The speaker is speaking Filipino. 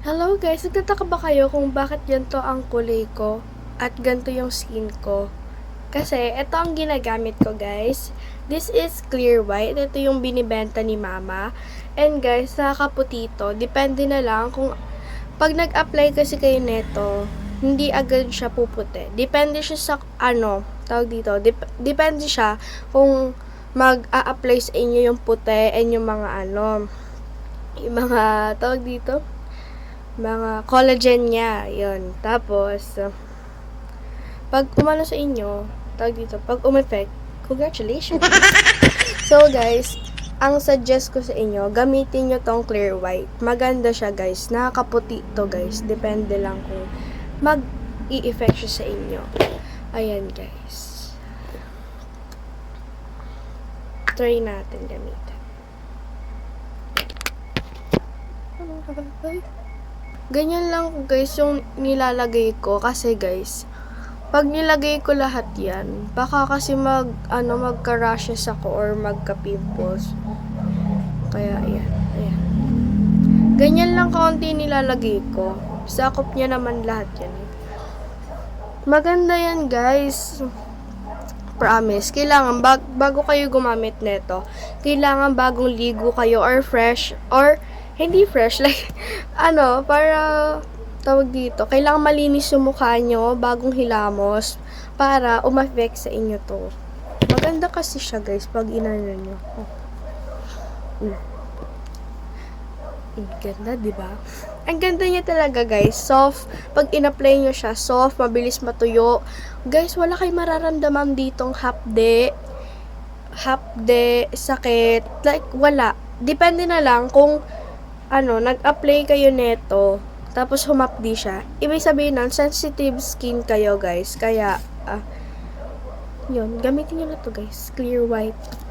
Hello guys, nagtataka ba kayo kung bakit ganito ang kulay ko at ganito yung skin ko? Kasi ito ang ginagamit ko guys. This is clear white. Ito yung binibenta ni mama. And guys, nakakaputi to. Depende na lang kung pag nag-apply kasi kayo neto, hindi agad siya puputi. Depende siya sa ano, tawag dito. Dep- depende siya kung mag-a-apply sa inyo yung puti and yung mga ano, yung mga tawag dito, mga collagen niya, yun. Tapos, uh, pag umano sa inyo, tawag dito, pag umeffect, congratulations! so, guys, ang suggest ko sa inyo, gamitin nyo tong clear white. Maganda siya, guys. Nakakaputi to, guys. Depende lang kung mag-i-effect siya sa inyo. Ayan, guys. Try natin gamitin. Ganyan lang guys yung nilalagay ko kasi guys, pag nilagay ko lahat yan, baka kasi mag, ano, magka-rashes ako or magka-pimples. Kaya, ayan, ayan. Ganyan lang kaunti nilalagay ko. Sakop niya naman lahat yan. Maganda yan guys. Promise. Kailangan, bag, bago kayo gumamit neto, kailangan bagong ligo kayo or fresh, or hindi fresh, like, ano, para, tawag dito, kailangan malinis yung mukha nyo, bagong hilamos, para umafect sa inyo to. Maganda kasi siya, guys, pag inano nyo. Oh. Mm. Ang ganda, di ba? Ang ganda niya talaga, guys. Soft. Pag in-apply nyo siya, soft, mabilis matuyo. Guys, wala kayo mararamdaman ditong hapde, hapde, sakit. Like, wala. Depende na lang kung ano, nag-apply kayo neto, tapos humapdi siya, ibig sabihin nun, sensitive skin kayo, guys. Kaya, ah, yun, gamitin nyo na to, guys. Clear white.